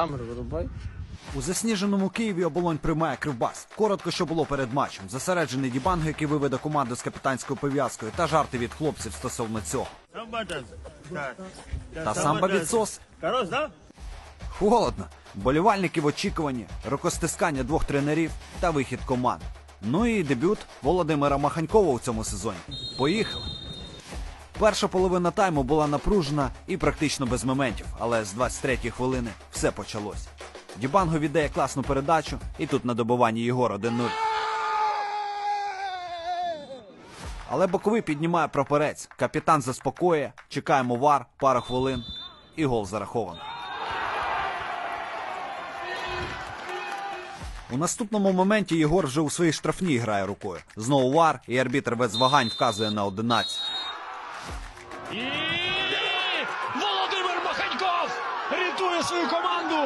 Камеру вирубай. У засніженому Києві оболонь приймає кривбас. Коротко, що було перед матчем. Засереджений дібанг, який виведе команду з капітанською пов'язкою, та жарти від хлопців стосовно цього. Та самба відсос. Холодно. Болівальники в очікуванні, рукостискання двох тренерів та вихід команд. Ну і дебют Володимира Маханькова у цьому сезоні. Поїхали. Перша половина тайму була напружена і практично без моментів, але з 23-ї хвилини все почалось. Дібанго віддає класну передачу, і тут на добуванні Єгор 1-0. Але боковий піднімає прапорець. Капітан заспокоює, чекаємо вар, пару хвилин, і гол зараховано. У наступному моменті Єгор вже у своїй штрафній грає рукою. Знову вар, і арбітр без вагань вказує на 11. І Володимир Маханьков рятує свою команду.